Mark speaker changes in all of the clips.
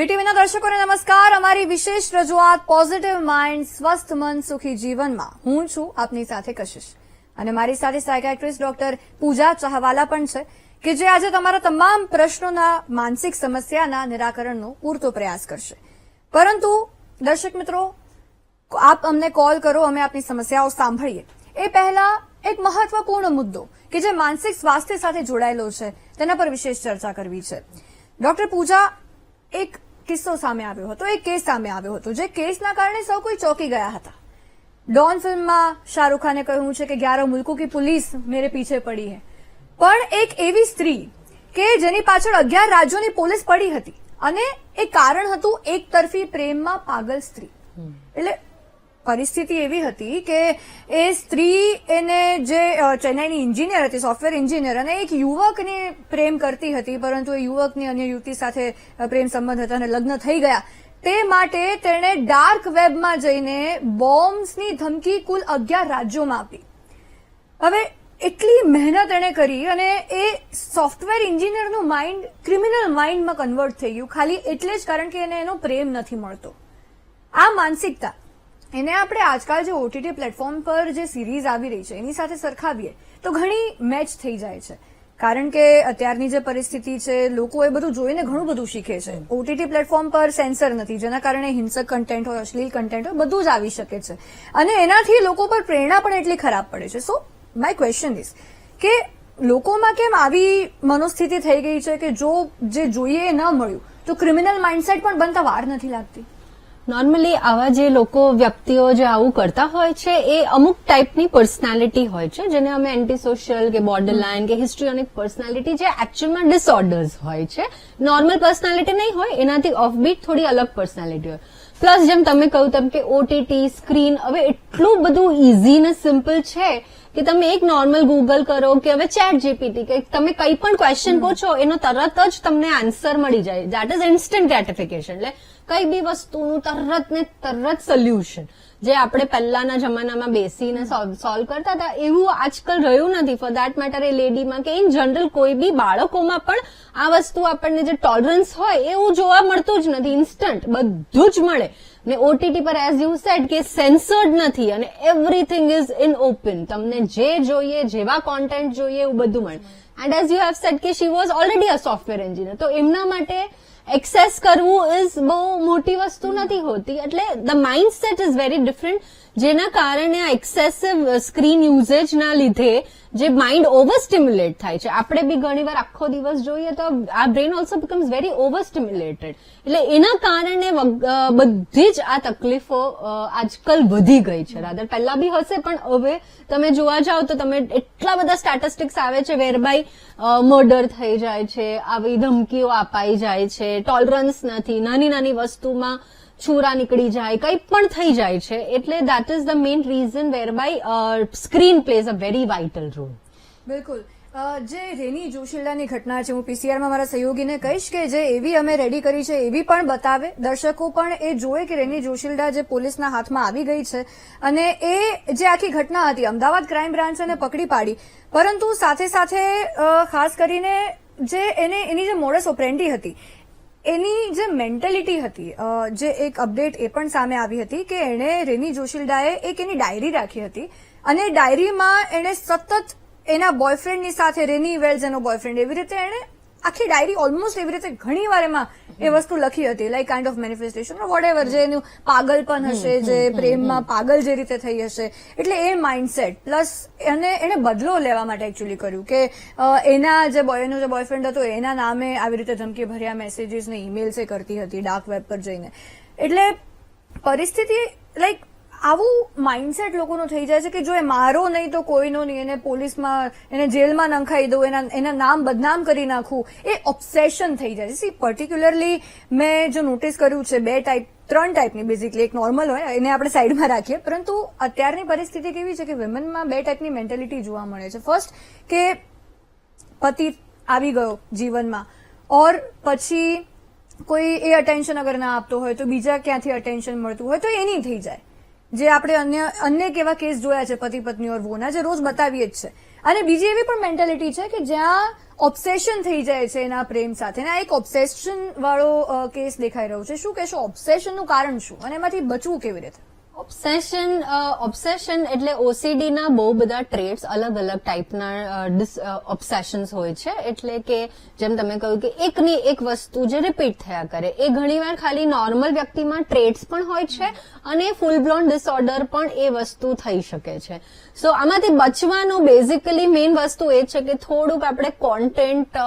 Speaker 1: વીટીવીના દર્શકોને નમસ્કાર. અમારી વિશેષ રજૂઆત પોઝિટિવ માઇન્ડ સ્વસ્થ મન, સુખી જીવનમાં. હું છું આપની સાથે કશિશ. અને મારી સાથે સાયકાટ્રિસ્ટ ડોક્ટર પૂજા ચાહવાલા પણ છે કે જે આજે તમારા તમામ પ્રશ્નોના, માનસિક સમસ્યાના નિરાકરણનો પૂરતો પ્રયાસ કરશે. પરંતુ, દર્શક મિત્રો, આપ અમને કોલ કરો, અમે આપની સમસ્યાઓ સાંભળીએ. એ પહેલા એક મહત્વપૂર્ણ મુદ્દો કે જે માનસિક સ્વાસ્થ્ય સાથે જોડાયેલો છે, તેના પર વિશેષ ચર્ચા કરવી છે. ડોક્ટર પૂજા, એક કિસ્સો સામે આવ્યો હતો એ કેસ સામે આવ્યો હતો જે કેસના કારણે સૌ કોઈ ચોંકી ગયા હતા. ડોન ફિલ્મમાં શાહરૂખ ખાને કહ્યું છે કે ગ્યારો મુલ્કો કી પોલીસ મેરે પીછે પડી હે. પણ એક એવી સ્ત્રી કે જેની પાછળ અગિયાર રાજ્યોની પોલીસ પડી હતી અને એ કારણ હતું એક તરફી પ્રેમમાં પાગલ સ્ત્રી. એટલે પરિસ્થિતિ એવી હતી કે એ સ્ત્રી એને જે ચેન્નાઈની એન્જિનિયર હતી સોફ્ટવેર એન્જિનિયર અને એક યુવકને પ્રેમ કરતી હતી, પરંતુ એ યુવકની અન્ય યુવતી સાથે પ્રેમ સંબંધ હતા અને લગ્ન થઈ ગયા. તે માટે તેણે ડાર્ક વેબમાં જઈને બોમ્બ્સની ધમકી કુલ અગિયાર રાજ્યોમાં આપી. હવે, એટલી મહેનત એણે કરી અને એ સોફ્ટવેર એન્જિનિયરનું માઇન્ડ ક્રિમિનલ માઇન્ડમાં કન્વર્ટ થઈ ગયું. ખાલી એટલે જ કારણ કે એને એનો પ્રેમ નથી મળતો. આ માનસિકતા. એને આપણે આજકાલ જે ઓટીટી પ્લેટફોર્મ પર જે સિરીઝ આવી રહી છે, એની સાથે સરખાવીએ, તો ઘણી મેચ થઈ જાય છે. કારણ કે અત્યારની જે પરિસ્થિતિ છે, લોકો એ બધું જોઈને ઘણું બધું શીખે છે. ઓટીટી પ્લેટફોર્મ પર સેન્સર નથી, જેના કારણે હિંસક કન્ટેન્ટ હોય, અશ્લીલ કન્ટેન્ટ હોય, બધું જ આવી શકે છે. અને એનાથી લોકો પર પ્રેરણા પણ એટલી ખરાબ પડે છે. સો માય ક્વેશ્ચન ઇઝ કે લોકોમાં કેમ આવી મનોસ્થિતિ થઈ ગઈ છે કે જો જે જોઈએ ન મળ્યું, તો ક્રિમિનલ માઇન્ડસેટ પણ બનતા વાર નથી લાગતી?
Speaker 2: નોર્મલી આવા જે લોકો વ્યક્તિઓ જે આવું કરતા હોય છે એ અમુક ટાઈપની પર્સનાલિટી હોય છે જેને અમે એન્ટી સોશિયલ કે બોર્ડર લાઇન કે હિસ્ટ્રીઓનિક પર્સનાલિટી જે એકચ્યુઅલમાં ડિસઓર્ડર્સ હોય છે. નોર્મલ પર્સનાલિટી નહીં હોય એનાથી ઓફબીટ થોડી અલગ પર્સનાલિટી હોય. પ્લસ જેમ તમે કહ્યું તેમ કે ઓટીટી સ્ક્રીન હવે એટલું બધું ઇઝી ને સિમ્પલ છે કે તમે એક નોર્મલ ગૂગલ કરો કે હવે ચેટ જીપીટી કે તમે કંઈ પણ ક્વેશ્ચન પૂછો એનો તરત જ તમને આન્સર મળી જાય. દેટ ઇઝ ઇન્સ્ટન્ટ ગ્રેટિફિકેશન એટલે કઈ બી વસ્તુનું તરત ને તરત સોલ્યુશન જે આપણે પહેલાના જમાનામાં બેસીને સોલ્વ કરતા હતા, એવું આજકાલ રહ્યું નથી. ફોર દેટ મેટર એ લેડીમાં કે ઇન જનરલ કોઈ બી બાળકોમાં પણ આ વસ્તુ આપણને જે ટોલરન્સ હોય, એવું જોવા મળતું જ નથી. ઇન્સ્ટન્ટ બધું જ મળે. ને ઓટીટી પર એઝ યુ સેડ કે સેન્સર્ડ નથી અને એવરીથિંગ ઇઝ ઇન ઓપન તમને જે જોઈએ, જેવા કોન્ટેન્ટ જોઈએ, એવું બધું મળે. And as you have said કે she was already a software engineer તો એમના માટે એક્સેસ કરવું ઇઝ બહુ મોટી વસ્તુ નથી હોતી. એટલે the mindset is very different જેના કારણે આ એક્સેસિવ સ્ક્રીન યુઝેજના લીધે જે માઇન્ડ ઓવર સ્ટિમ્યુલેટ થાય છે. આપણે બી ઘણીવાર આખો દિવસ જોઈએ તો આ brain also becomes very overstimulated એટલે એના કારણે બધી જ આ તકલીફો આજકાલ વધી ગઈ છે. રાધર, પહેલા બી હશે, પણ હવે તમે જોવા જાઓ તો તમે એટલા બધા સ્ટેટિસ્ટિક્સ આવે છે વેરબાય મર્ડર થઈ જાય છે, આવી ધમકીઓ અપાઈ જાય છે ટોલરન્સ નથી નાની નાની વસ્તુમાં છુરા નીકળી જાય, કંઈ પણ થઈ જાય છે, એટલે that is the main reason whereby screen plays a very vital role
Speaker 1: બિલકુલ. જે રેની જોશીલાની ઘટના છે, હું પીસીઆરમાં મારા સહયોગીને કહીશ કે જે એવી અમે રેડી કરી છે, એવી પણ બતાવે. દર્શકો પણ એ જોવે કે રેની જોશીલા જે પોલીસના હાથમાં આવી ગઈ છે અને એ જે આખી ઘટના હતી, અમદાવાદ ક્રાઇમ બ્રાન્ચ એને પકડી પાડી. પરંતુ સાથે સાથે ખાસ કરીને જે એને, એની જે મોડસ ઓપરેન્ડી હતી એની જે મેન્ટેલિટી હતી જે એક અપડેટ એ પણ સામે આવી હતી કે એણે રેની જોશીલડાએ એક એની ડાયરી રાખી હતી. અને ડાયરીમાં એણે સતત એના બોયફ્રેન્ડની સાથે રેની વેલ્સ એનો બોયફ્રેન્ડ એવી રીતે એણે આખી ડાયરી ઓલમોસ્ટ એવી રીતે ઘણી વાર એમાં એ વસ્તુ લખી હતી like kind of manifestation whatever જે એનું પાગલ પણ હશે જે પ્રેમમાં પાગલ જે રીતે થઈ હશે. એટલે એ માઇન્ડસેટ પ્લસ એને એને બદલો લેવા માટે એકચ્યુઅલી કર્યું કે એના જે બોયનો જે બોયફ્રેન્ડ હતો એના નામે આવી રીતે ધમકી ભર્યા મેસેજીસ ને ઈમેલ્સ એ કરતી હતી ડાર્ક વેબ પર જઈને. એટલે પરિસ્થિતિ લાઈક આવું માઇન્ડસેટ લોકોનું થઈ જાય છે કે જો એ મારો નહીં તો કોઈનો નહીં, એને પોલીસમાં, એને જેલમાં નંખાઈ દઉં, એના એના નામ બદનામ કરી નાખું, એ ઓબ્સેશન થઈ જાય છે. સી પર્ટિક્યુલરલી મેં જો નોટિસ કર્યું છે બે ટાઈપ ત્રણ ટાઈપની બેઝિકલી એક નોર્મલ હોય, એને આપણે સાઈડમાં રાખીએ, પરંતુ અત્યારની પરિસ્થિતિ કેવી છે કે વિમનમાં બે ટાઈપની મેન્ટેલિટી જોવા મળે છે. ફર્સ્ટ કે પતિ આવી ગયો જીવનમાં, ઓર પછી કોઈ એ અટેન્શન અગર ના આપતો હોય, તો બીજા ક્યાંથી અટેન્શન મળતું હોય, તો એની થઈ જાય. જે આપણે અન્ય અન્ય કેવા કેસ જોયા છે પતિ પત્ની ઓર વોના, જે રોજ બતાવીએ જ છે. અને બીજી એવી પણ મેન્ટાલિટી છે કે જ્યાં ઓબ્સેશન થઈ જાય છે એના પ્રેમ સાથે. આ એક ઓબ્સેશન વાળો કેસ દેખાઈ રહ્યો છે. શું કહેશો? ઓબ્સેશનનું કારણ શું? અને એમાંથી બચવું કેવી રીતે?
Speaker 2: ઓબ્સેશન ઓબ્સેશન એટલે ઓસીડી ના બહુ બધા ટ્રેટ્સ અલગ અલગ ટાઈપના ઓબ્સેશન્સ હોય છે. એટલે કે જેમ તમે કહ્યું કે એકની એક વસ્તુ જે રિપીટ થયા કરે. એ ઘણીવાર ખાલી નોર્મલ વ્યક્તિમાં ટ્રેટ્સ પણ હોય છે અને ફૂલ બ્લોન ડિસઓર્ડર પણ એ વસ્તુ થઈ શકે છે. સો આમાંથી બચવાનું બેઝિકલી મેઇન વસ્તુ એ છે કે થોડુંક આપણે કોન્ટેન્ટ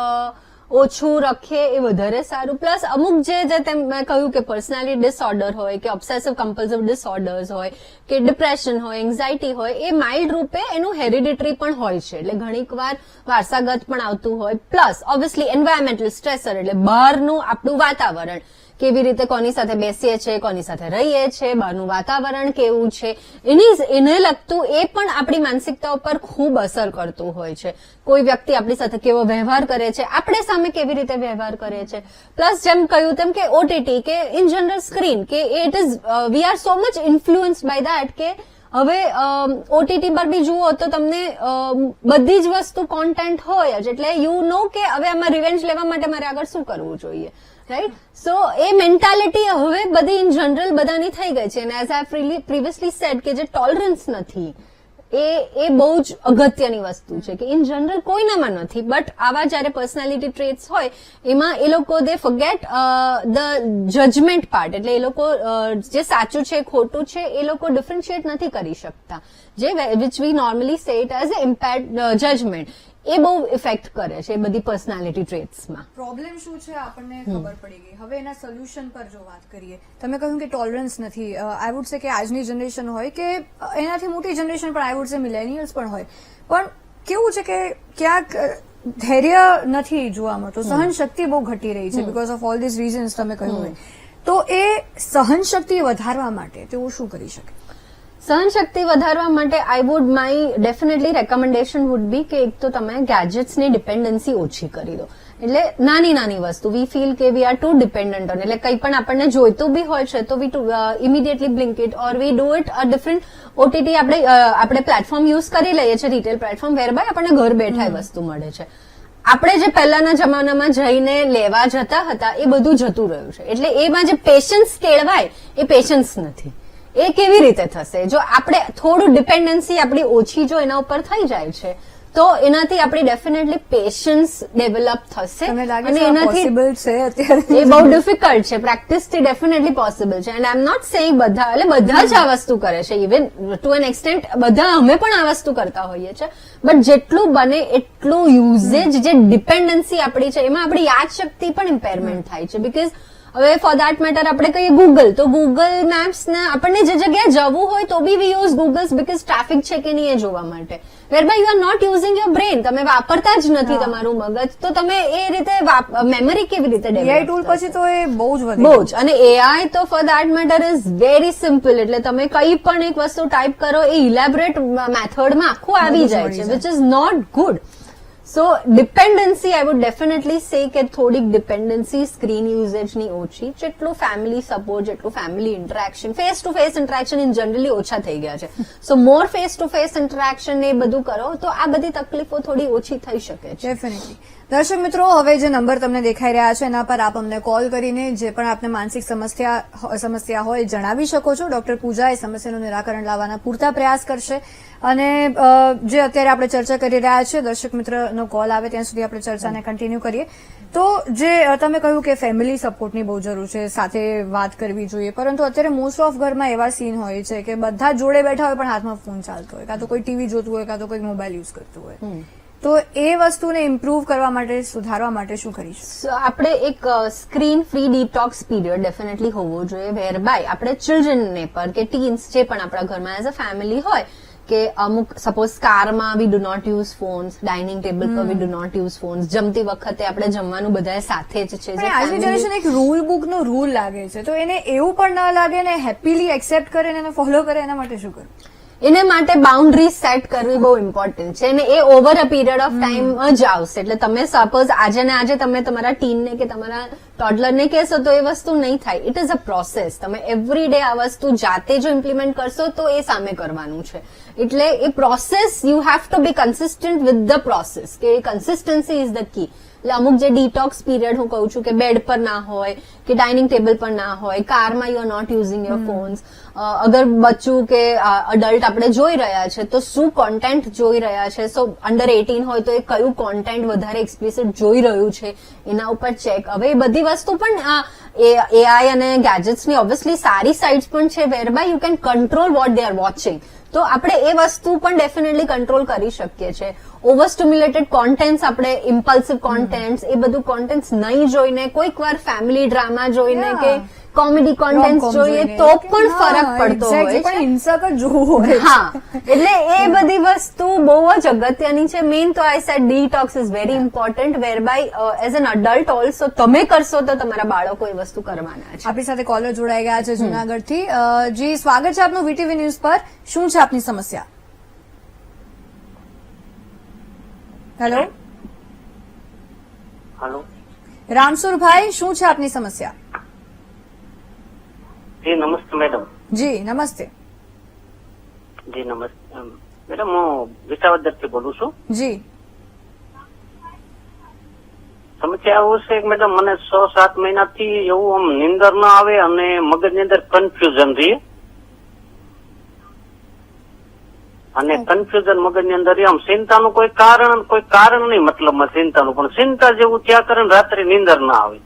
Speaker 2: ઓછું રખીએ એ વધારે સારું. પ્લસ અમુક જે જે તેમ મેં કહ્યું કે પર્સનાલિટી ડિસઓર્ડર હોય, કે ઓબ્સેસિવ કમ્પલ્સિવ ડિસઓર્ડર્સ હોય, કે ડિપ્રેશન હોય એન્ઝાયટી હોય, એ માઇલ્ડ રૂપે એનું હેરિડિટરી પણ હોય છે. એટલે ઘણીક વાર વારસાગત પણ આવતું હોય. પ્લસ ઓબ્વિયસલી એન્વાયરમેન્ટલ સ્ટ્રેસર એટલે બહારનું આપણું વાતાવરણ. કેવી રીતે કોની સાથે બેસીએ છીએ, કોની સાથે રહીએ છીએ, બહારનું વાતાવરણ કેવું છે, એની એને લગતું એ પણ આપણી માનસિકતા ઉપર ખૂબ અસર કરતું હોય છે. કોઈ વ્યક્તિ આપણી સાથે કેવો વ્યવહાર કરે છે, આપણે સામે કેવી રીતે વ્યવહાર કરે છે. પ્લસ જેમ કહ્યું તેમ કે ઓટીટી કે ઇન જનરલ સ્ક્રીન કે it is we are so much influence by that કે હવે ઓટીટી પર બી જુઓ તો તમને બધી જ વસ્તુ કોન્ટેન્ટ હોય જ. એટલે યુ નો કે હવે આમાં રિવેન્જ લેવા માટે મારે આગળ શું કરવું જોઈએ? રાઈટ સો એ મેન્ટાલિટી હવે બધી ઇન જનરલ બધાની થઈ ગઈ છે. અને એઝ આઈ પ્રીવિયસલી સેડ કે જે ટોલરન્સ નથી, એ એ બહુ જ અગત્યની વસ્તુ છે કે ઇન જનરલ કોઈનામાં નથી. બટ આવા જયારે પર્સનાલિટી ટ્રેટ્સ હોય, એમાં એ લોકો they forget the judgement part એટલે એ લોકો જે સાચું છે, ખોટું છે, એ લોકો ડિફરન્શિએટ નથી કરી શકતા. જે which we normally set as a impact judgement એ બહુ ઇફેક્ટ કરે છે એ બધી પર્સનાલિટી ટ્રેટ્સમાં
Speaker 1: પ્રોબ્લેમ શું છે? આપણને ખબર પડી ગઈ. હવે એના સોલ્યુશન પર જો વાત કરીએ. તમે કહ્યું કે ટોલરન્સ નથી. આઈ વુડ સે કે આજની જનરેશન હોય કે એનાથી મોટી જનરેશન પણ આઈ વુડ સે મિલેનિયલ્સ પણ હોય. પણ કેવું છે કે ક્યાંક ધૈર્ય નથી જોવા મળતું. સહન શક્તિ બહુ ઘટી રહી છે because of all this reasons તમે કહ્યું હોય. તો એ સહન શક્તિ વધારવા માટે તેઓ શું કરી શકે?
Speaker 2: સહનશક્તિ વધારવા માટે I would my definitely recommendation would be કે એક તો તમે ગેજેટ્સની ડિપેન્ડન્સી ઓછી કરી દો. એટલે નાની નાની વસ્તુ. વી ફીલ કે we are too dependent on એટલે કંઈ પણ આપણને જોઈતું બી હોય છે તો we to immediately blink it or we do it a different OTT આપણે આપણે પ્લેટફોર્મ યુઝ કરી લઈએ છીએ રિટેલ પ્લેટફોર્મ વેરબાય આપણને ઘર બેઠા એ વસ્તુ મળે છે. આપણે જે પહેલાના જમાનામાં જઈને લેવા જતા હતા એ બધું જતું રહ્યું છે. એટલે એમાં જે પેશન્સ કેળવાય એ પેશન્સ નથી. એ કેવી રીતે થશે? જો આપણે થોડું ડિપેન્ડન્સી આપણી ઓછી જો એના ઉપર થઈ જાય છે તો એનાથી આપણી ડેફિનેટલી પેશન્સ ડેવલપ થશે અને એનાથી
Speaker 1: છે અત્યારે?
Speaker 2: એ બહુ ડિફિકલ્ટ છે. પ્રેક્ટિસથી ડેફિનેટલી પોસિબલ છે. And I am not saying બધા એટલે બધા જ આ વસ્તુ કરે છે. ઇવન ટુ એન એક્સટેન્ટ બધા અમે પણ આ વસ્તુ કરતા હોઈએ છીએ બટ જેટલું બને એટલું યુઝેજ જે ડિપેન્ડન્સી આપણી છે એમાં આપણી યાદશક્તિ પણ ઇમ્પેરમેન્ટ થાય છે. બીકોઝ હવે ફોર દેટ મેટર આપણે કહીએ ગૂગલ તો ગૂગલ મેપ્સ ને આપણને જે જગ્યાએ જવું હોય તો બી we use Googles because traffic છે કે નહીં એ જોવા માટે. Whereby you are not using your brain તમે વાપરતા જ નથી તમારું મગજ. તો તમે એ રીતે મેમરી કેવી રીતે
Speaker 1: એઆઈ ટૂલ પછી તો એ બહુ જ વધી
Speaker 2: બહુ જ. અને એઆઈ તો for that matter is very simple એટલે તમે કઈ પણ એક વસ્તુ ટાઈપ કરો એ ઇલેબરેટ મેથડમાં આખું આવી જાય છે. Which is not good so dependency I would definitely say કે થોડીક ડિપેન્ડન્સી સ્ક્રીન યુઝેજની ઓછી જેટલું ફેમિલી સપોર્ટ જેટલું family interaction face to face interaction in generally ઓછા થઈ ગયા છે so more face to face interaction એ બધું કરો તો આ બધી તકલીફો થોડી ઓછી થઈ શકે છે
Speaker 1: ડેફિનેટલી દર્શક મિત્રો, હવે જે નંબર તમને દેખાઈ રહ્યા છે એના પર આપ અમને કોલ કરીને જે પણ આપને માનસિક સમસ્યા સમસ્યા હોય જણાવી શકો છો. ડોક્ટર પૂજા એ સમસ્યાનું નિરાકરણ લાવવાના પૂરતા પ્રયાસ કરશે. અને જે અત્યારે આપણે ચર્ચા કરી રહ્યા છીએ, દર્શક મિત્રનો કોલ આવે ત્યાં સુધી આપણે ચર્ચાને કન્ટિન્યુ કરીએ. તો જે તમે કહ્યું કે ફેમિલી સપોર્ટની બહુ જરૂર છે, સાથે વાત કરવી જોઈએ. પરંતુ અત્યારે મોસ્ટ ઓફ ઘરમાં એવા સીન હોય છે કે બધા જોડે બેઠા હોય પણ હાથમાં ફોન ચાલતો હોય. કાં તો કોઈ ટીવી જોતું હોય, કાં તો કોઈ મોબાઈલ યુઝ કરતું હોય. તો એ વસ્તુને ઇમ્પ્રૂવ કરવા માટે સુધારવા માટે શું કરીશું?
Speaker 2: આપણે એક screen free detox period definitely હોવો જોઈએ વેર બાય આપણે ચિલ્ડ્રનને પર કે ટીન્સ જે પણ આપણા ઘરમાં એઝ અ ફેમિલી હોય કે અમુક સપોઝ કારમાં we do not use phones dining table પર we do not use phones જમતી વખતે આપણે જમવાનું બધા સાથે જ છે
Speaker 1: આજની જનરેશન એક રૂલ બુક નો રૂલ લાગે છે તો એને એવું પણ ના લાગે ને હેપીલી એક્સેપ્ટ કરે ને એને ફોલો કરે એના માટે શું કરવું
Speaker 2: એને માટે બાઉન્ડ્રી સેટ કરવી બહુ ઇમ્પોર્ટન્ટ છે અને એ over a period of time જ આવશે. એટલે તમે સપોઝ આજે ને આજે તમે તમારા ટીનને કે તમારા ટોડલરને કહેશો તો એ વસ્તુ નહીં થાય. ઇટ ઇઝ અ પ્રોસેસ તમે એવરી ડે આ વસ્તુ જાતે જો ઇમ્પ્લિમેન્ટ કરશો તો એ સામે કરવાનું છે. એટલે એ process you have to be consistent with the process કે કન્સિસ્ટન્સી ઇઝ ધ કી એટલે અમુક જે ડિટોક્સ પીરિયડ હું કહું છું કે બેડ પર ના હોય કે ડાઇનિંગ ટેબલ પર ના હોય કારમાં you are not using your phones અગર બચ્ચું કે અડલ્ટ આપણે જોઈ રહ્યા છે તો શું કોન્ટેન્ટ જોઈ રહ્યા છે? સો અંડર એટીન હોય તો એ કયું કોન્ટેન્ટ વધારે એક્સપ્લિસિટ જોઈ રહ્યું છે? એના ઉપર ચેક હવે એ બધી વસ્તુ પણ એઆઈ અને ગેજેટ્સની ઓબ્વિયસલી સારી સાઇડ્સ પણ છે whereby you can control what they are watching તો આપણે એ વસ્તુ પણ ડેફિનેટલી કંટ્રોલ કરી શકીએ છીએ. ઓવર સ્ટિમ્યુલેટેડ કોન્ટેન્ટ્સ આપણે ઇમ્પલ્સિવ કોન્ટેન્ટ્સ એ બધું કોન્ટેન્ટ્સ નહીં જોઈને કોઈક વાર ફેમિલી ડ્રામા જોઈને કે કોમેડી
Speaker 1: કોન્ટેન્ટ
Speaker 2: જોઈએ તો પણ ફરક પડતો હોય
Speaker 1: પણ
Speaker 2: છે.
Speaker 1: હિંસક જ જોવું હોય
Speaker 2: હા એટલે એ બધી વસ્તુ બહુ જ અગત્યની છે. મેઇન તો I said detox is very important whereby as an adult also તમે કરશો તો તમારા બાળકો એ વસ્તુ કરવાના છે.
Speaker 1: આપણી સાથે કોલર જોડાઈ ગયા છે જુનાગઢથી. જી સ્વાગત છે આપનું વીટીવી ન્યૂઝ પર. શું છે આપની સમસ્યા? હેલો
Speaker 3: હેલો
Speaker 1: રામસુરભાઈ શું છે આપની સમસ્યા?
Speaker 3: જી નમસ્તે મેડમ.
Speaker 1: જી નમસ્તે.
Speaker 3: જી નમસ્તે. મેડમ હું વિસાવદરથી બોલું છું.
Speaker 1: જી.
Speaker 3: સમસ્યા એવું છે કે મેડમ મને છ સાત મહિનાથી એવું આમ નિંદર ના આવે અને મગજની અંદર કન્ફ્યુઝન રહે. અને કન્ફ્યુઝન મગજની અંદર. આમ ચિંતાનું કોઈ કારણ કોઈ કારણ નહીં મતલબમાં ચિંતાનું. પણ ચિંતા જેવું ત્યાં કરે રાત્રે નિંદર ના આવે.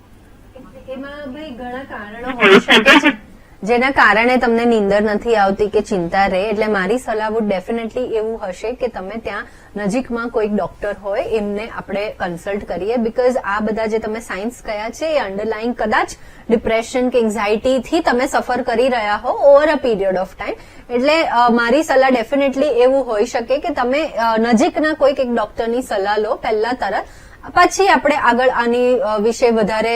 Speaker 2: એમાં ભાઈ ઘણા કારણો હોઈ શકે છે. જેના કારણે તમને નીંદર નથી આવતી કે ચિંતા રહે, એટલે મારી સલાહ વુડ ડેફિનેટલી એવું હશે કે તમે ત્યાં નજીકમાં કોઈક ડોક્ટર હોય, એમને આપણે કન્સલ્ટ કરીએ. બીકોઝ આ બધા જે તમે સાયન્સ કયા છે, એ અન્ડરલાઇન કદાચ ડિપ્રેશન કે એન્ઝાયટીથી તમે સફર કરી રહ્યા હો over a period of time એટલે મારી સલાહ ડેફિનેટલી એવું હોઈ શકે કે તમે નજીકના કોઈક એક ડોક્ટરની સલાહ લો, પહેલા તરત. પછી આપણે આગળ આની વિશે વધારે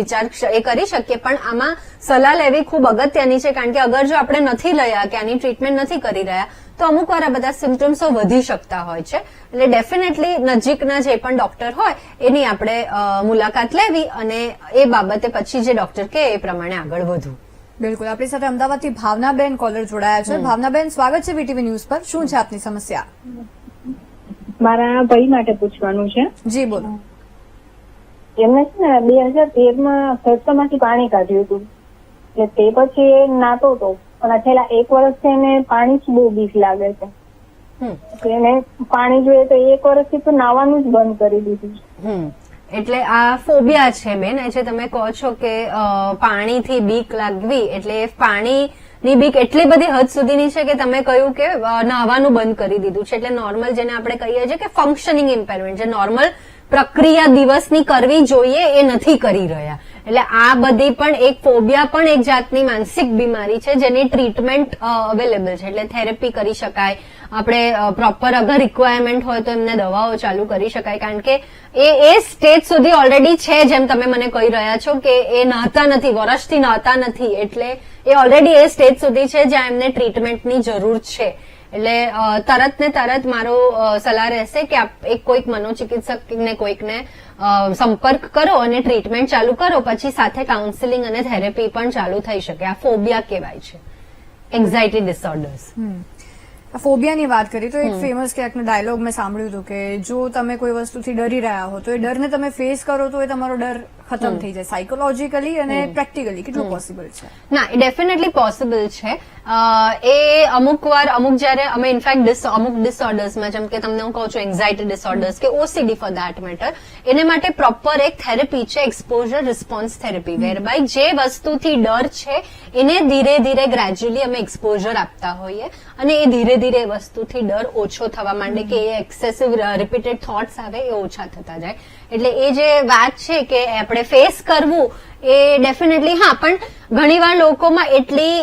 Speaker 2: વિચાર એ કરી શકીએ. પણ આમાં સલાહ લેવી ખૂબ અગત્યની છે કારણ કે અગર જો આપણે નથી રહ્યા કે આની ટ્રીટમેન્ટ નથી કરી રહ્યા તો અમુક વાર આ બધા સિમ્ટમ્સો વધી શકતા હોય છે. એટલે ડેફિનેટલી નજીકના જે પણ ડોક્ટર હોય એની આપણે મુલાકાત લેવી અને એ બાબતે પછી જે ડોક્ટર કહે એ પ્રમાણે આગળ વધવું.
Speaker 1: બિલકુલ. આપણી સાથે અમદાવાદથી ભાવનાબેન કોલર જોડાયા છે. ભાવનાબેન સ્વાગત છે વીટીવી ન્યૂઝ પર. શું છે આપની સમસ્યા?
Speaker 4: મારા ભાઈ માટે પૂછવાનું છે.
Speaker 1: જી બોલો.
Speaker 4: એમને છે ને બે હજાર તેરમાં ફેફસામાંથી પાણી કાઢ્યું હતું. એટલે તે પછી એ નાતો હતો પણ છેલ્લા એક વર્ષથી એને પાણી જ બહુ બીક લાગે છે. એને પાણી જોઈએ તો એક વર્ષથી તો નાવાનું જ બંધ કરી દીધું
Speaker 2: એટલે આ ફોબિયા છે બેન એ જે તમે કહો છો કે પાણીથી બીક લાગવી એટલે એ પાણીની બીક એટલી બધી હદ સુધીની છે કે તમે કહ્યું કે નાહવાનું બંધ કરી દીધું છે. એટલે નોર્મલ જેને આપણે કહીએ છીએ કે ફંક્શનિંગ ઇમ્પેરમેન્ટ જે નોર્મલ પ્રક્રિયા દિવસની કરવી જોઈએ એ નથી કરી રહ્યા. એટલે આ બધી પણ એક ફોબિયા પણ એક જાતની માનસિક બીમારી છે જેની ટ્રીટમેન્ટ અવેલેબલ છે. એટલે થેરેપી કરી શકાય આપણે પ્રોપર અગર રિક્વાયરમેન્ટ હોય તો એમને દવાઓ ચાલુ કરી શકાય. કારણ કે એ એ સ્ટેજ સુધી ઓલરેડી છે, જેમ તમે મને કહી રહ્યા છો કે એ નહતા નથી, વર્ષથી નહતા નથી, એટલે એ ઓલરેડી એ સ્ટેજ સુધી છે જ્યાં એમને ટ્રીટમેન્ટની જરૂર છે. એટલે તરત ને તરત મારો સલાહ રહેશે કે આપ એક કોઈક મનોચિકિત્સક ને કોઈકને સંપર્ક કરો અને ટ્રીટમેન્ટ ચાલુ કરો. પછી સાથે કાઉન્સિલિંગ અને થેરેપી પણ ચાલુ થઈ શકે. આ ફોબિયા કહેવાય છે. એન્ઝાયટી ડિસઓર્ડર્સ
Speaker 1: ફોબિયાની વાત કરી તો એક ફેમસ ક્યાંકનો ડાયલોગ મેં સાંભળ્યું હતું કે જો તમે કોઈ વસ્તુથી ડરી રહ્યા હો તો એ ડરને તમે ફેસ કરો તો એ તમારો ડર ખતમ થઈ જાય સાયકોલોજીકલી અને પ્રેક્ટિકલી કેટલું પોસિબલ છે?
Speaker 2: ના એ ડેફિનેટલી પોસિબલ છે. એ અમુક વાર અમુક જયારે અમે ઇનફેક્ટ અમુક ડિસઓર્ડર્સમાં જેમ કે તમને હું કહું છું એન્ઝાયટી ડિસઓર્ડર્સ કે ઓસીડી ફોર દેટ મેટર એને માટે પ્રોપર એક થેરેપી છે exposure response therapy whereby જે વસ્તુથી ડર છે એને ધીરે ધીરે ગ્રેજ્યુઅલી અમે એક્સપોઝર આપતા હોઈએ અને એ ધીરે ધીરે એ વસ્તુથી ડર ઓછો થવા માંડે કે એ એક્સેસિવ રિપીટેડ થોટ્સ આવે એ ઓછા થતા જાય. એટલે એ જે વાત છે કે આપણે ફેસ કરવું એ ડેફિનેટલી હા પણ ઘણીવાર લોકોમાં એટલી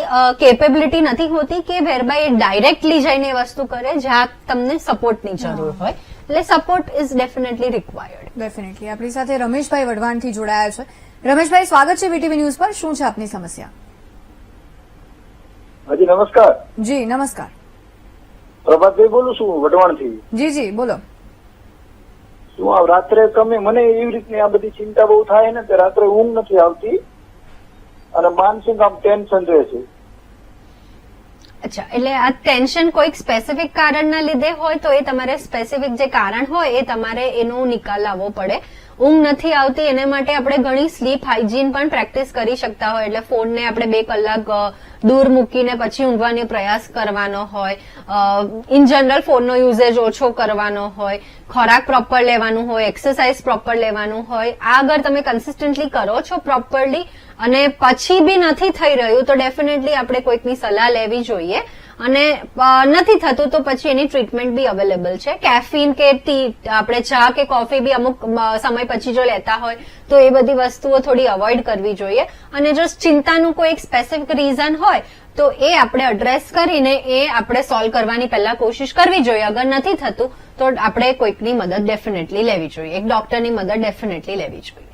Speaker 2: કેપેબિલિટી નથી હોતી કે વેરબાય એ ડાયરેક્ટલી જઈને એ વસ્તુ કરે જ્યાં તમને સપોર્ટની જરૂર હોય. એટલે support is definitely required
Speaker 1: definitely આપણી સાથે રમેશભાઈ વઢવાણથી જોડાયા છે. રમેશભાઈ સ્વાગત છે વીટીવી ન્યૂઝ પર. શું છે આપની સમસ્યા?
Speaker 5: હાજી નમસ્કાર.
Speaker 1: જી નમસ્કાર.
Speaker 5: પ્રભાતભાઈ બોલું છું વઢવાણથી.
Speaker 1: જી જી બોલો.
Speaker 5: શું આ રાત્રે તમે મને એવી રીતની આ બધી ચિંતા બહુ થાય ને કે રાત્રે ઊંઘ નથી આવતી? અને માનસિક આમ ટેન્શન રહે છે.
Speaker 2: અચ્છા એટલે આ ટેન્શન કોઈક સ્પેસિફિક કારણના લીધે હોય તો એ તમારે સ્પેસિફિક જે કારણ હોય એ તમારે એનો નિકાલ લાવવો પડે. ઊંઘ નથી આવતી, એને માટે આપણે ઘણી સ્લીપ હાઇજીન પણ પ્રેક્ટિસ કરી શકતા હોય. એટલે ફોનને આપણે બે કલાક દૂર મૂકીને પછી ઊંઘવાનો પ્રયાસ કરવાનો હોય. ઇન જનરલ ફોનનો યુઝેજ ઓછો કરવાનો હોય. ખોરાક પ્રોપર લેવાનું હોય એક્સરસાઇઝ પ્રોપર લેવાનું હોય. આ અગર તમે કન્સિસ્ટન્ટલી કરો છો પ્રોપરલી અને પછી બી નથી થઈ રહ્યું, તો ડેફિનેટલી આપણે કોઈકની સલાહ લેવી જોઈએ. અને નથી થતું તો પછી એની ટ્રીટમેન્ટ બી અવેલેબલ છે. કેફીન કે ટી આપણે ચા કે કોફી બી અમુક સમય પછી જો લેતા હોય, તો એ બધી વસ્તુઓ થોડી અવોઇડ કરવી જોઈએ. અને જો ચિંતાનું કોઈ એક સ્પેસિફિક રીઝન હોય, તો એ આપણે એડ્રેસ કરીને એ આપણે સોલ્વ કરવાની પહેલા કોશિશ કરવી જોઈએ. અગર નથી થતું, તો આપણે કોઈકની મદદ ડેફિનેટલી લેવી જોઈએ. એક ડોક્ટરની મદદ ડેફિનેટલી લેવી જોઈએ.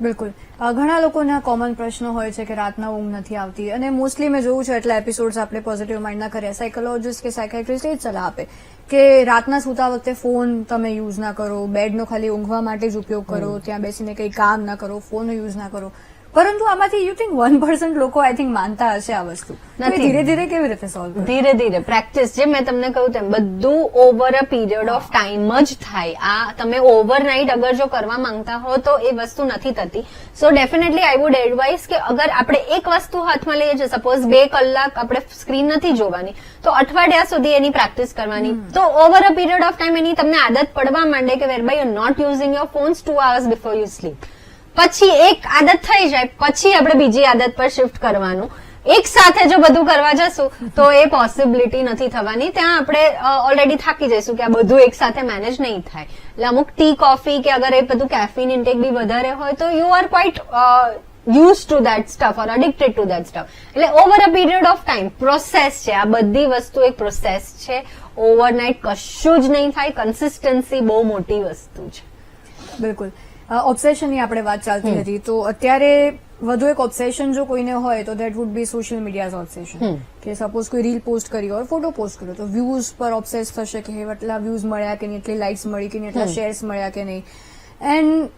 Speaker 1: બિલકુલ. ઘણા લોકોના કોમન પ્રશ્નો હોય છે કે રાતના ઊંઘ નથી આવતી. અને મોસ્ટલી મેં જોયું છે એટલા એપિસોડ્સ આપણે પોઝિટિવ માઇન્ડના કર્યા. સાયકોલોજીસ્ટ કે સાયકાટ્રિસ્ટ એ જ સલાહ આપે કે રાતના સૂતા વખતે ફોન તમે યુઝ ના કરો. બેડનો ખાલી ઊંઘવા માટે જ ઉપયોગ કરો. ત્યાં બેસીને કંઈ કામ ના કરો. ફોનનો યુઝ ના કરો. પરંતુ આમાંથી યુ થિંક વન પર્સન્ટ લોકો આઈ થિંક માનતા હશે આ વસ્તુ. ધીરે ધીરે કેવી રીતે સોલ્વ
Speaker 2: ધીરે ધીરે પ્રેક્ટિસ જે મેં તમને કહ્યું તેમ બધું over a period of time જ થાય. આ તમે ઓવરનાઇટ અગર જો કરવા માંગતા હો તો એ વસ્તુ નથી થતી. So definitely I would advise કે અગર આપણે એક વસ્તુ હાથમાં લઈએ છીએ સપોઝ બે કલાક આપણે સ્ક્રીન નથી જોવાની તો અઠવાડિયા સુધી એની પ્રેક્ટિસ કરવાની. તો over a period of time એની તમને આદત પડવા માંડે કે whereby you not using your phones two hours before you sleep પછી એક આદત થઈ જાય, પછી આપણે બીજી આદત પર શિફ્ટ કરવાનું. એક સાથે જો બધું કરવા જશું, તો એ પોસિબિલિટી નથી થવાની. ત્યાં આપણે ઓલરેડી થાકી જઈશું કે આ બધું એક સાથે મેનેજ નહીં થાય. એટલે અમુક ટી કોફી કે અગર એ બધું કેફીન ઇન્ટેક બી વધારે હોય, તો you are quite use to that stuff or addicted to that stuff એટલે over a period of time process છે. આ બધી વસ્તુ એક પ્રોસેસ છે. ઓવરનાઇટ કશું જ નહીં થાય. કન્સિસ્ટન્સી બહુ મોટી વસ્તુ છે.
Speaker 1: બિલકુલ. ઓબ્સેશનની આપણે વાત ચાલતી હતી. તો અત્યારે વધુ એક ઓબ્સેશન જો કોઈને હોય તો that would be social medias obsession કે સપોઝ કોઈ રીલ પોસ્ટ કરી હોય ફોટો પોસ્ટ કર્યો તો વ્યૂઝ પર ઓબ્સેસ થશે કે એટલા વ્યૂઝ મળ્યા કે નહીં એટલી લાઇક્સ મળી કે નહીં એટલા શેર્સ મળ્યા કે નહીં. And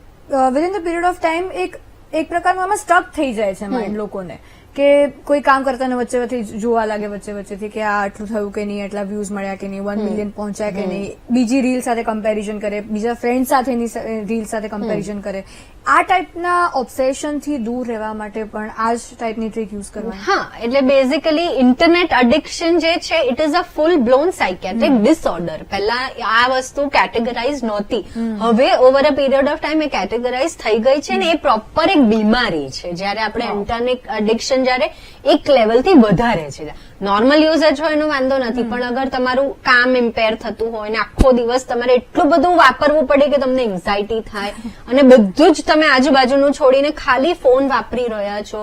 Speaker 1: within the period of time એક એક પ્રકારનું આમાં સ્ટક થઈ જાય છે માઇન્ડ લોકોને. કે કોઈ કામ કરતાને વચ્ચે વચ્ચે જોવા લાગે વચ્ચે વચ્ચેથી કે આ આટલું થયું કે નહીં એટલા વ્યૂઝ મળ્યા કે નહીં વન મિલિયન પહોંચ્યા કે નહીં બીજી રીલ સાથે કમ્પેરિઝન કરે બીજા ફ્રેન્ડ સાથેની રીલ સાથે કમ્પેરિઝન કરે. આ ટાઈપના ઓબ્સેશનથી દૂર રહેવા માટે પણ આ જ ટાઈપની ટ્રીક યુઝ કરવાની.
Speaker 2: હા એટલે બેઝિકલી ઇન્ટરનેટ અડિક્શન જે છે it is a full blown psychiatric disorder પહેલા આ વસ્તુ કેટેગરાઇઝ નહોતી. હવે over a period of time A categorize થઈ ગઈ છે ને એ પ્રોપર એક બીમારી છે. જ્યારે આપણે ઇન્ટરનેટ અડિક્શન જ્યારે એક લેવલથી વધારે છે. નોર્મલ યુઝેજ હોય એનો વાંધો નથી, પણ અગર તમારું કામ ઇમ્પેર થતું હોય ને આખો દિવસ તમારે એટલું બધું વાપરવું પડે કે તમને એન્ઝાયટી થાય, અને બધું જ તમે આજુબાજુનું છોડીને ખાલી ફોન વાપરી રહ્યા છો.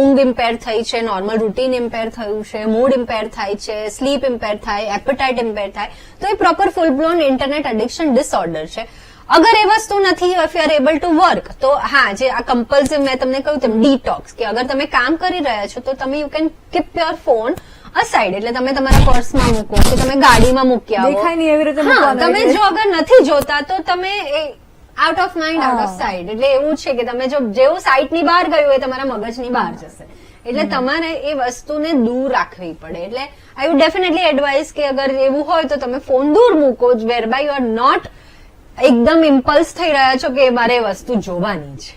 Speaker 2: ઊંઘ ઇમ્પેર થઈ છે નોર્મલ રૂટીન ઇમ્પેર થયું છે મૂડ ઇમ્પેર થાય છે સ્લીપ ઇમ્પેર થાય એપેટાઇટ ઇમ્પેર થાય, તો એ proper full blown internet addiction disorder છે. અગર એ વસ્તુ નથી if you are able to work તો હા જે આ કમ્પલ્સિવ મેં તમને કહ્યું તેમ ડીટોક્સ કે અગર તમે કામ કરી રહ્યા છો તો તમે you can keep your phone aside એટલે તમે તમારા પર્સમાં મૂકો કે તમે ગાડીમાં મૂકી આવો
Speaker 1: દેખાય નહીં એવી રીતે
Speaker 2: તમે જો અગર નથી જોતા તો તમે out of mind out of. Sight એટલે એવું છે કે તમે જો જેવું સાઇટની બહાર ગયું એ તમારા મગજની બહાર જશે. એટલે તમારે એ વસ્તુને દૂર રાખવી પડે. એટલે આઈ વુડ ડેફિનેટલી એડવાઇસ કે અગર એવું હોય તો તમે ફોન દૂર મૂકો whereby you are not એકદમ ઇમ્પલ્સ થઈ રહ્યા છો કે મારે એ વસ્તુ જોવાની છે.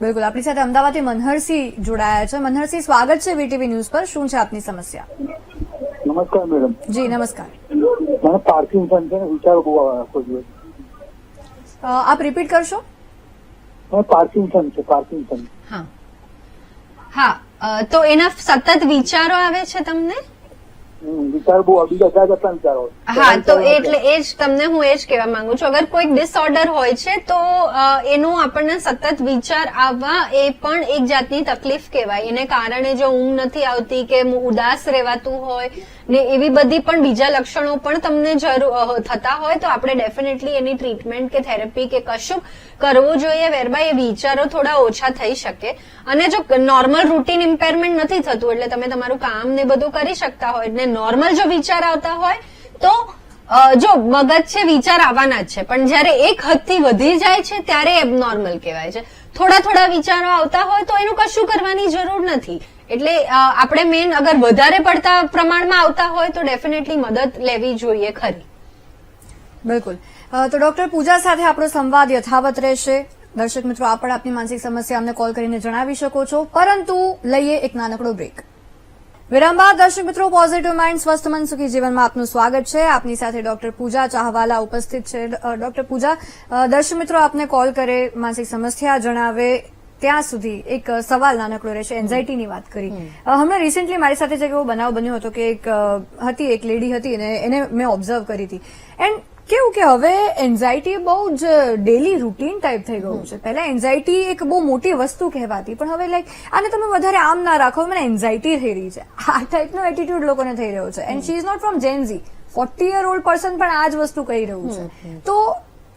Speaker 1: બિલકુલ. આપણી સાથે અમદાવાદથી મનહરસિંહ જોડાયા છે. મનહરસિંહ સ્વાગત છે વીટીવી ન્યૂઝ પર. શું છે આપની સમસ્યા?
Speaker 5: નમસ્કાર મેડમ.
Speaker 1: જી નમસ્કાર.
Speaker 5: મને પાર્કિંસન છે ને વિચાર બહુ આખો દિવસ.
Speaker 1: આપ રિપીટ કરશો?
Speaker 5: પાર્કિંગ પાર્કિંસન છે પાર્કિંસન
Speaker 2: હા. હા તો એના સતત વિચારો આવે છે તમને?
Speaker 5: વિચાર બહુ બીજા ક્યાં જતા વિચારો.
Speaker 2: હા તો એટલે એ જ તમને હું એ જ કહેવા માંગુ છું. અગર કોઈક ડિસઓર્ડર હોય છે તો એનું આપણને સતત વિચાર આવવા એ પણ એક જાતની તકલીફ કહેવાય. એને કારણે જો ઊંઘ નથી આવતી કે ઉદાસ રહેવાતું હોય ને એવી બધી પણ બીજા લક્ષણો પણ તમને જરૂર થતા હોય તો આપણે ડેફિનેટલી એની ટ્રીટમેન્ટ કે થેરપી કે કશું કરવું જોઈએ વેરબાય એ વિચારો થોડા ઓછા થઈ શકે. અને જો નોર્મલ રૂટીન ઇમ્પેરમેન્ટ નથી થતું, એટલે તમે તમારું કામ ને બધું કરી શકતા હોય. એટલે નોર્મલ જો વિચાર આવતા હોય તો જો મગજ છે, વિચાર આવવાના જ છે. પણ જ્યારે એક હદથી વધી જાય છે, ત્યારે એબનોર્મલ કહેવાય છે. થોડા થોડા વિચારો આવતા હોય તો એનું કશું કરવાની જરૂર નથી. એટલે આપણે મેન અગર વધારે પડતા પ્રમાણમાં આવતા હોય તો ડેફિનેટલી મદદ લેવી જોઈએ ખરી.
Speaker 1: બિલકુલ. તો ડોક્ટર પૂજા સાથે આપણો સંવાદ યથાવત રહેશે. દર્શક મિત્રો, આપ પણ આપની માનસિક સમસ્યા અમને કોલ કરીને જણાવી શકો છો. પરંતુ, લઈએ એક નાનકડો બ્રેક વિરામ બાદ દર્શક મિત્રો પોઝિટિવ માઇન્ડ સ્વસ્થ મન, સુખી જીવનમાં આપનું સ્વાગત છે. આપની સાથે ડોક્ટર પૂજા ચાહવાલા ઉપસ્થિત છે. ડોક્ટર પૂજા દર્શક મિત્રો, આપને કોલ કરે, માનસિક સમસ્યા જણાવે ત્યાં સુધી એક સવાલ નાનકડો રહેશે એન્ઝાઇટીની વાત કરી. હમણાં રિસેન્ટલી મારી સાથે જે એવો બનાવ બન્યો હતો કે એક હતી એક લેડી હતી અને એને મેં ઓબ્ઝર્વ કરી હતી. એન્ડ કેવું કે હવે એન્ઝાયટી બહુ જ ડેલી રૂટીન ટાઈપ થઈ ગયું છે. પહેલા એન્ઝાયટી એક બહુ મોટી વસ્તુ કહેવાતી પણ હવે લાઈક આને તમે વધારે આમ ના રાખો મને એન્ઝાયટી થઈ રહી છે. આ ટાઈપનો એટીટ્યુડ લોકોને થઈ રહ્યો છે. And she is not from gen Z forty year old person પણ આ જ વસ્તુ કહી રહ્યું છે. તો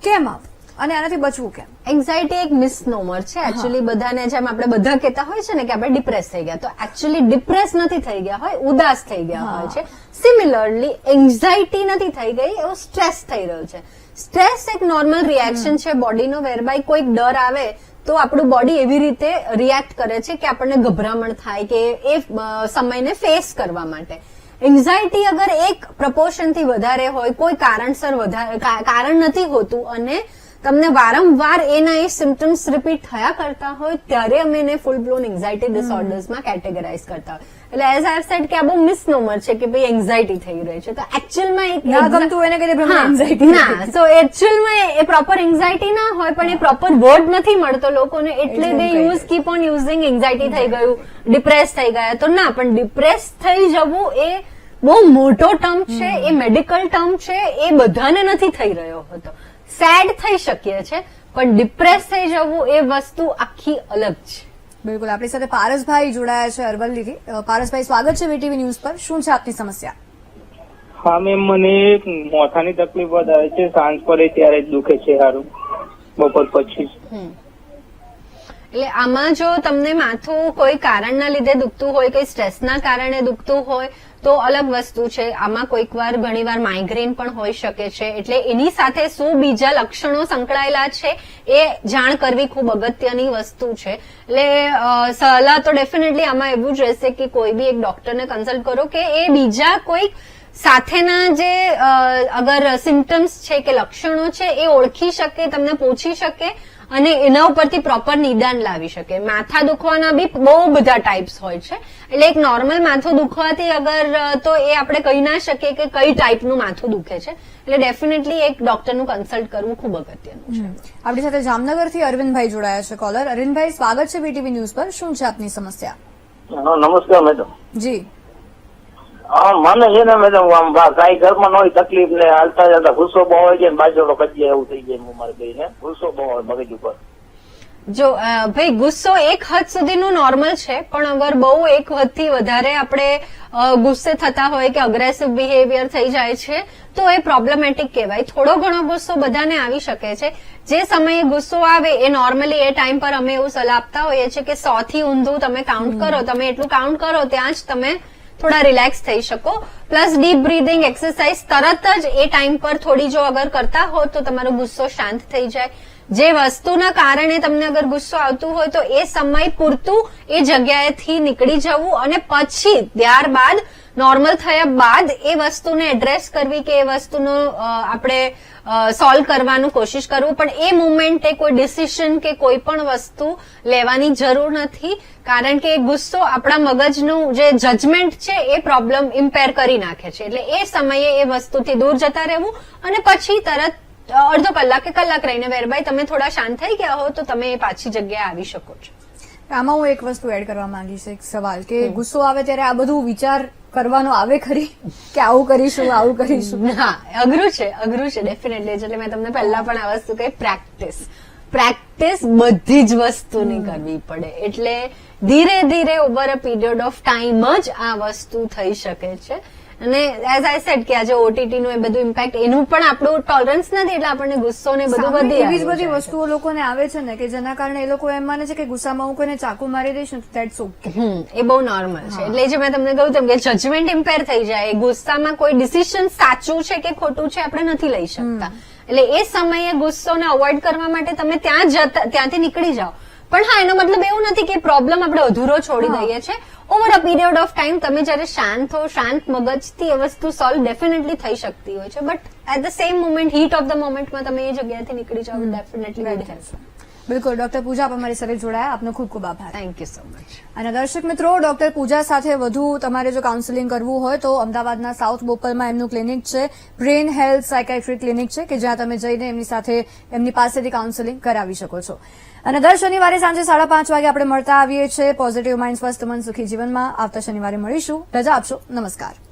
Speaker 1: કેમ આમ? અને આનાથી બચવું કેમ?
Speaker 2: એન્ઝાયટી એક મિસનોમર છે. એકચ્યુઅલી બધાને જેમ આપણે બધા કહેતા હોય છે ને કે આપણે ડિપ્રેસ થઈ ગયા. તો એકચ્યુઅલી ડિપ્રેસ નથી થઈ ગયા હોય ઉદાસ થઈ ગયા હોય છે. સિમિલરલી એન્ઝાયટી નથી થઈ ગઈ એવો સ્ટ્રેસ થઈ રહ્યો છે. સ્ટ્રેસ એક નોર્મલ રિએક્શન છે બોડીનો વેરબાય કોઈક ડર આવે તો આપણું બોડી એવી રીતે રિએક્ટ કરે છે કે આપણને ગભરામણ થાય કે એ સમયને ફેસ કરવા માટે. એન્ઝાયટી અગર એક પ્રપોર્શનથી વધારે હોય કોઈ કારણસર વધારે કારણ નથી હોતું અને તમને વારંવાર એના એ સિમ્ટમ્સ રિપીટ થયા કરતા હોય ત્યારે અમે એને ફૂલ બ્લોન એન્ઝાયટી ડિસઓર્ડર્સમાં કેટેગરાઇઝ કરતા હોય. એટલે એઝ આઈ સેડ કે આ બહુ મિસનોમર છે કે ભાઈ એન્ઝાયટી થઈ રહી છે. તો એકચ્યુઅલમાં એક
Speaker 1: ના ગમતું એને કહીએ પ્રમાણે
Speaker 2: ના. સો એકચ્યુઅલમાં એ પ્રોપર એન્ઝાયટી ના હોય પણ એ પ્રોપર વર્ડ નથી મળતો લોકોને એટલે
Speaker 1: બે
Speaker 2: they use keep on using anxiety થઈ ગયું ડિપ્રેસ થઈ ગયા. તો ના પણ ડિપ્રેસ થઈ જવું એ બહુ મોટો ટર્મ છે એ મેડિકલ ટર્મ છે એ બધાને નથી થઈ રહ્યો હતો. સેડ થઈ શકીએ છે પણ ડિપ્રેસ થઈ જવું એ વસ્તુ આખી અલગ છે.
Speaker 1: બિલકુલ આપણી સાથે પારસભાઈ જોડાયા છે અરવલ્લીથી. પારસભાઈ સ્વાગત છે વીટીવી ન્યૂઝ પર. શું છે આપની સમસ્યા?
Speaker 6: હા મેમ મને મોથાની તકલીફ વધારે છે સાંજ પડે ત્યારે જ દુખે છે સારું બપોર પછી
Speaker 2: એટલે આમાં જો તમને માથું કોઈ કારણના લીધે દુખતું હોય કોઈ સ્ટ્રેસના કારણે દુખતું હોય તો અલગ વસ્તુ છે. આમાં કોઈક વાર ઘણીવાર માઇગ્રેન પણ હોઈ શકે છે. એટલે એની સાથે શું બીજા લક્ષણો સંકળાયેલા છે એ જાણ કરવી ખૂબ અગત્યની વસ્તુ છે. એટલે સલાહ તો ડેફિનેટલી આમાં એવું જ રહેશે કે કોઈ બી એક ડોક્ટરને કન્સલ્ટ કરો કે એ બીજા કોઈક સાથેના જે અગર સિમ્ટમ્સ છે કે લક્ષણો છે એ ઓળખી શકે, તમને પૂછી શકે અને એના ઉપરથી પ્રોપર નિદાન લાવી શકે. માથા દુખવાના બી બહુ બધા ટાઈપ્સ હોય છે. એટલે એક નોર્મલ માથું દુખવાથી અગર તો એ આપણે કહી ના શકીએ કે કઈ ટાઈપનું માથું દુખે છે. એટલે ડેફિનેટલી એક ડોક્ટરનું કન્સલ્ટ કરવું ખૂબ અગત્યનું છે.
Speaker 1: આપણી સાથે જામનગરથી અરવિંદભાઈ જોડાયા છે કોલર અરવિંદભાઈ સ્વાગત છે બીટીવી ન્યૂઝ પર. શું છે આપની સમસ્યા?
Speaker 3: નમસ્કાર મેડમ
Speaker 1: જી.
Speaker 3: હા મને છે ને મેડમ આમ બા- ઘરમાં નવી તકલીફ ને હાલતા જતા ગુસ્સો બહુ હોય છે બાજુ બાજુનો એવું થઈ જાય હું મારે ને ગુસ્સો બહુ હોય મગજ ઉપર.
Speaker 2: જો અ, ભાઈ ગુસ્સો એક હદ સુધીનું નોર્મલ છે પણ અગર બહુ એક હદથી વધારે આપણે ગુસ્સે થતા હોય કે અગ્રેસિવ બિહેવિયર થઈ જાય છે તો એ પ્રોબ્લેમેટિક કહેવાય. થોડો ઘણો ગુસ્સો બધાને આવી શકે છે. જે સમયે ગુસ્સો આવે એ નોર્મલી એ ટાઈમ પર અમે એવું સલાહ આપતા હોઈએ છીએ કે સો થી ઊંધું તમે કાઉન્ટ કરો. તમે એટલું કાઉન્ટ કરો ત્યાં જ તમે થોડા રિલેક્સ થઈ શકો. પ્લસ ડીપ બ્રીધિંગ એક્સરસાઇઝ તરત જ એ ટાઈમ પર થોડી જો અગર કરતા હો તો તમારો ગુસ્સો શાંત થઈ જાય. જે વસ્તુના કારણે તમને અગર ગુસ્સો આવતું હોય તો એ સમય પૂરતું એ જગ્યાએથી નીકળી જવું અને પછી ત્યારબાદ નોર્મલ થયા બાદ એ વસ્તુને એડ્રેસ કરવી કે એ વસ્તુનો આપણે સોલ્વ કરવાનું કોશિશ કરવું. પણ એ મુમેન્ટે કોઈ ડિસિશન કે કોઈ પણ વસ્તુ લેવાની જરૂર નથી. કારણ કે ગુસ્સો આપણા મગજનું જે જજમેન્ટ છે એ પ્રોબ્લેમ ઇમ્પેર કરી નાખે છે. એટલે એ સમયે એ વસ્તુથી દૂર જતા રહેવું અને પછી તરત અડધો કલાક કે કલાક રહીને વેરભાઈ તમે થોડા શાંત થઈ ગયા હો તો તમે એ પાછી જગ્યાએ આવી શકો છો.
Speaker 1: આમાં હું એક વસ્તુ એડ કરવા માંગીશ એક સવાલ કે ગુસ્સો આવે ત્યારે આ બધું વિચાર કરવાનો આવે ખરી? કે આવું કરીશું આવું કરીશું?
Speaker 2: હા અઘરું છે અઘરું છે ડેફિનેટલી એટલે મેં તમને પહેલા પણ આ વસ્તુ કહી પ્રેક્ટિસ પ્રેક્ટિસ બધી જ વસ્તુની કરવી પડે. એટલે ધીરે ધીરે over a period of time જ આ વસ્તુ થઈ શકે છે. અને એઝ આઈ સેડ કે આજે ઓટીટી નું એ બધું ઇમ્પેક્ટ એનું પણ આપણું ટોલરન્સ નથી એટલે આપણને ગુસ્સો ને બધું વધી
Speaker 1: એવી જ બધી વસ્તુઓ લોકોને આવે છે ને કે જેના કારણે એ લોકો એમ માને છે કે ગુસ્સામાં હું કોઈને ચાકુ મારી દઈશ ને દેટ્સ ઓકે
Speaker 2: એ બહુ નોર્મલ છે. એટલે જે મેં તમને કહ્યું તેમ કે જજમેન્ટ ઇમ્પેર થઈ જાય ગુસ્સામાં કોઈ ડિસિશન સાચું છે કે ખોટું છે આપણે નથી લઈ શકતા. એટલે એ સમયે ગુસ્સોને અવોઇડ કરવા માટે તમે ત્યાં જતા ત્યાંથી નીકળી જાઓ. પણ હા એનો મતલબ એવું નથી કે પ્રોબ્લેમ આપણે અધૂરો છોડી દઈએ છીએ. Over a period of time તમે જયારે શાંત હો શાંત મગજથી એ વસ્તુ સોલ્વ ડેફિનેટલી થઈ શકતી હોય છે. But at the same moment heat of the મોમેન્ટમાં તમે એ જગ્યાએથી નીકળી જાઓ ડેફિનેટલી
Speaker 1: બિલકુલ. ડોક્ટર પૂજા આપ અમારી સાથે જોડાયા. આપનો ખૂબ ખૂબ આભાર.
Speaker 2: થેન્ક યુ સો મચ
Speaker 1: અને દર્શક મિત્રો ડોક્ટર પૂજા સાથે વધુ તમારે જો કાઉન્સેલિંગ કરવું હોય તો અમદાવાદના સાઉથ બોપલમાં એમનું ક્લિનિક છે. બ્રેન હેલ્થ સાયકાઇટ્રી ક્લિનિક છે કે જ્યાં તમે જઈને એમની સાથે એમની પાસેથી કાઉન્સેલિંગ કરાવી શકો છો. અને દર શનિવારે સાંજે સાડા પાંચ વાગે આપણે મળતા આવીએ છીએ. પોઝિટિવ માઇન્ડ સ્વસ્થ મન, સુખી જીવનમાં. આવતા શનિવારે મળીશું. રજા આપશો. નમસ્કાર.